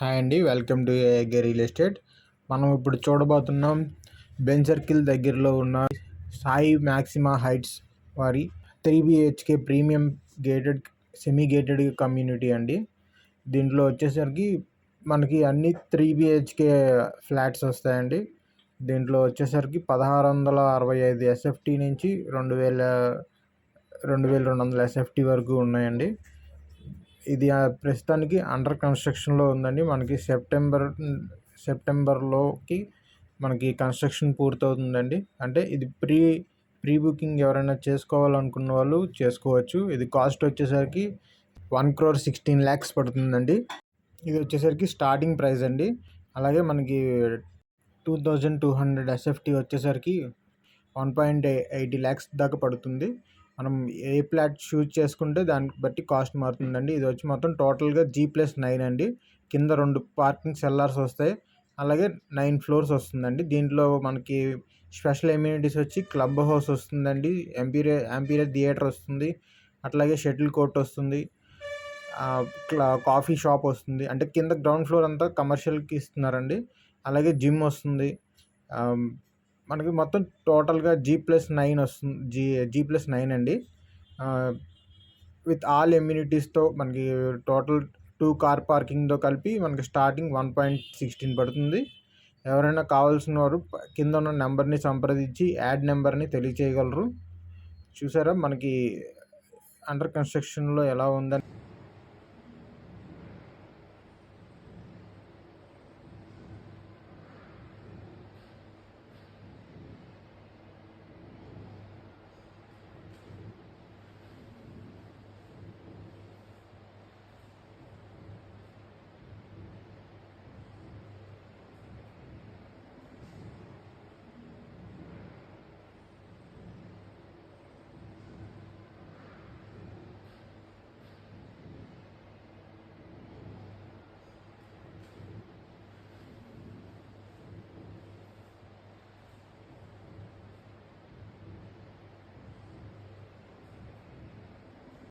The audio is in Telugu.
హాయ్ అండి వెల్కమ్ టు ఏగే రియల్ ఎస్టేట్. మనం ఇప్పుడు చూడబోతున్నాం బెన్ సర్కిల్ దగ్గరలో ఉన్న సాయి మ్యాక్సిమా హైట్స్ వారి three BHK premium gated semi gated community అండి. దీంట్లో వచ్చేసరికి మనకి అన్ని త్రీ బిహెచ్కే ఫ్లాట్స్ వస్తాయండి. దీంట్లో వచ్చేసరికి పదహారు వందల అరవై ఐదు ఎస్ఎఫ్టీ నుంచి రెండు వేల రెండు వేల రెండు వందల ఎస్ఎఫ్టీ వరకు ఉన్నాయండి. ఇది ప్రస్తుతానికి అండర్ కన్స్ట్రక్షన్లో ఉందండి. మనకి సెప్టెంబర్ సెప్టెంబర్లోకి మనకి కన్స్ట్రక్షన్ పూర్తవుతుందండి. అంటే ఇది ప్రీ ప్రీ బుకింగ్ ఎవరైనా చేసుకోవాలనుకున్న వాళ్ళు చేసుకోవచ్చు. ఇది కాస్ట్ వచ్చేసరికి వన్ క్రోర్ సిక్స్టీన్ ల్యాక్స్ పడుతుందండి. ఇది వచ్చేసరికి స్టార్టింగ్ ప్రైస్ అండి. అలాగే మనకి two thousand two hundred SFT వచ్చేసరికి వన్ పాయింట్ ఎయిటీ ల్యాక్స్ దాకా పడుతుంది. మనం ఏ ప్లాట్ చూజ్ చేసుకుంటే దాన్ని బట్టి కాస్ట్ మారుతుందండి. ఇది వచ్చి మొత్తం టోటల్గా జీ ప్లస్ నైన్ అండి. కింద రెండు పార్కింగ్ సెల్లార్స్ వస్తాయి. అలాగే నైన్ ఫ్లోర్స్ వస్తుందండి. దీంట్లో మనకి స్పెషల్ ఎమ్యూనిటీస్ వచ్చి క్లబ్ హౌస్ వస్తుందండి. ఎంపీరియా ఎంపీరియా థియేటర్ వస్తుంది. అట్లాగే షటిల్ కోర్ట్ వస్తుంది. కాఫీ షాప్ వస్తుంది. అంటే కింద గ్రౌండ్ ఫ్లోర్ అంతా కమర్షియల్కి ఇస్తున్నారండి. అలాగే జిమ్ వస్తుంది. మనకి మొత్తం టోటల్గా జీ ప్లస్ నైన్ వస్తుంది. జీ జీ ప్లస్ నైన్ అండి. విత్ ఆల్ ఎమ్యూనిటీస్తో మనకి టోటల్ టూ కార్ పార్కింగ్తో కలిపి మనకి స్టార్టింగ్ వన్ పాయింట్ సిక్స్టీన్ పడుతుంది. ఎవరైనా కావాల్సిన వారు కింద ఉన్న నెంబర్ని సంప్రదించి యాడ్ నెంబర్ని తెలియచేయగలరు. చూసారా? మనకి అండర్ కన్స్ట్రక్షన్లో ఎలా ఉందని